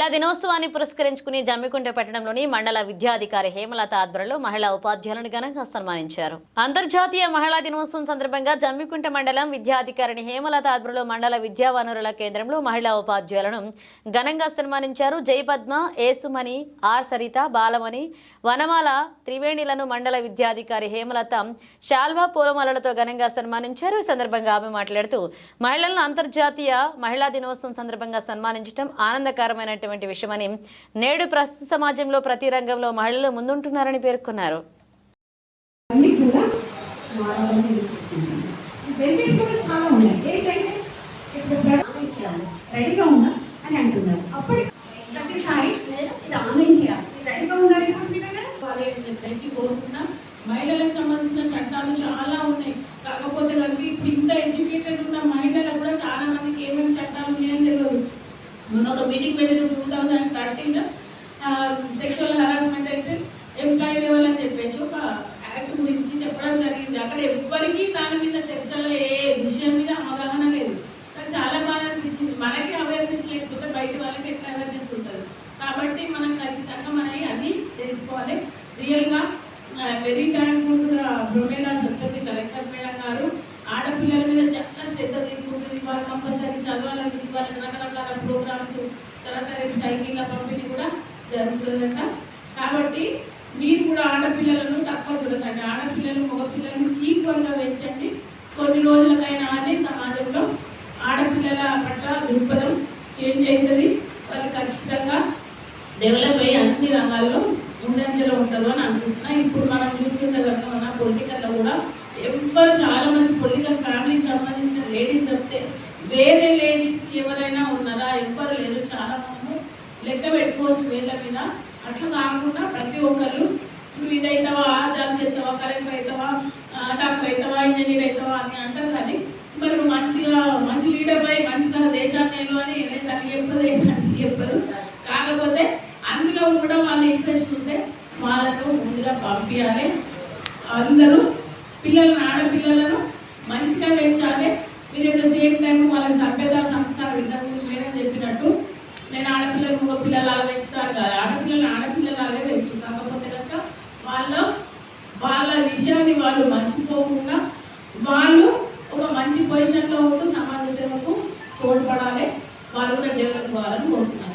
మహిళా దినోత్సవాన్ని పురస్కరించుకుని జమ్మికుంట పట్టణంలోని మండల విద్యాధికారి హేమలత ఆధ్వర్యంలో మహిళా ఉపాధ్యాయులను ఘనంగా సన్మానించారు. అంతర్జాతీయ మహిళా దినోత్సవం సందర్భంగా జమ్మికుంట మండలం విద్యాధికారిని హేమలత ఆధ్వర్యంలో మండల విద్యా వనరుల కేంద్రంలో మహిళా ఉపాధ్యాయులను ఘనంగా సన్మానించారు. జయపద్మ ఏసుమణి ఆర్ సరిత బాలమణి వనమాల త్రివేణిలను మండల విద్యాధికారి హేమలత శాల్వా పూలమాలలతో ఘనంగా సన్మానించారు. ఈ సందర్భంగా ఆమె మాట్లాడుతూ మహిళలను అంతర్జాతీయ మహిళా దినోత్సవం సందర్భంగా సన్మానించడం ఆనందకరమైనటువంటి విషయమని నేడు ప్రస్తుత సమాజంలో ప్రతి రంగంలో మహిళలు ముందుంటున్నారని పేర్కొన్నారు. అన్నీ కూడా మారాలని బెనిఫిట్స్ కూడా చాలా ఉన్నాయి. ఏంటంటే ఇప్పుడు ఆన్లైన్ చేయాలి. రెడీగా ఉన్నా అని అంటున్నారు. అప్పటి ప్రతిసారి నేను ఇది ఆన్లైన్ చేయాలి. ఇది రెడీగా ఉన్నారు ఇప్పుడు మీ దగ్గర? వాళ్ళే అని చెప్పేసి కోరుకున్నా మహిళలకు సంబంధించిన చట్టాలు చాలా ఉన్నాయి. కాకపోతే కనుక ఇప్పుడు ఇంత ఎడ్యుకేటెడ్ ఉన్న మహిళలకు కూడా చాలా మందికి ఏమేమి చట్టాలు ఉన్నాయని తెలియదు మొన్న ఒక మీటింగ్ పెట్టిన two thousand thirteen sexual harassment అయితే ఎంప్లాయీ లెవెల్ అని చెప్పేసి ఒక యాక్ట్ గురించి చెప్పడం జరిగింది. అక్కడ ఎవ్వరికీ దాని మీద చర్చలో ఏ విషయం మీద అవగాహన లేదు. కానీ చాలా బాగా అనిపించింది. మనకి అవేర్నెస్ లేకపోతే బయట వాళ్ళకి ఎట్లా అవేర్నెస్ ఉంటుంది? కాబట్టి మనం ఖచ్చితంగా మనకి అది తెలుసుకోవాలి. రియల్గా very thankful Promela Satyavathi collector madam garu ఆడపిల్లల మీద సైకిళ్ళ పంపిణీ కూడా జరుగుతుందట. కాబట్టి మీరు కూడా ఆడపిల్లలను తక్కువ చూడకండి. ఆడపిల్లలు మగపిల్లలను ఈక్వల్గా పెంచండి. కొన్ని రోజులకైనా అదే సమాజంలో ఆడపిల్లల పట్ల దృక్పథం చేంజ్ అవుతుంది. వాళ్ళు ఖచ్చితంగా డెవలప్ అయ్యి అన్ని రంగాల్లో ముందంజలో ఉంటుందో అని అనుకుంటున్నా. ఇప్పుడు మనం చూస్తున్న రంగం ఉన్న పొలిటికల్లో కూడా ఎవ్వరు చాలా మంది పొలిటికల్ ఫ్యామిలీకి సంబంధించిన లేడీస్ వస్తే వేరే లేడీస్ ఎవరైనా ఉన్నారా? ఎవ్వరు లేరు. చాలా లెక్క పెట్టుకోవచ్చు వేళ్ళ మీద. అట్లా కాకుండా ప్రతి ఒక్కరు నువ్వు ఇది అవుతావా ఆ జాబ్ చేస్తావా కలెక్టర్ అవుతావా డాక్టర్ అవుతావా ఇంజనీర్ అవుతావా అని అంటారు కానీ మరి నువ్వు మంచిగా మంచి లీడర్ అయి మంచిగా దేశాన్ని నిలు అని తనకి చెప్పదు. చెప్పరు కాకపోతే అందులో కూడా వాళ్ళు ఇంట్రెస్ట్ ఉంటే వాళ్ళను ముందుగా పంపించాలి. అందరూ పిల్లలను ఆడపిల్లలను మంచిగా పెంచాలి. మీరు ఎట్ ద సేమ్ టైం వాళ్ళకి సభ్యత సంస్కారం ఇంతకు మేడం చెప్పినట్టు మగ పిల్లలాగా పెంచుతారు కదా. ఆడపిల్లలు ఆడపిల్లలాగే పెంచు కాకపోతే కనుక వాళ్ళ వాళ్ళ విషయాన్ని వాళ్ళు మర్చిపోకుండా వాళ్ళు ఒక మంచి పొజిషన్లో ఉంటూ సమాజ సేవకు తోడ్పడాలి. వాళ్ళు కూడా డెవలప్ కావాలని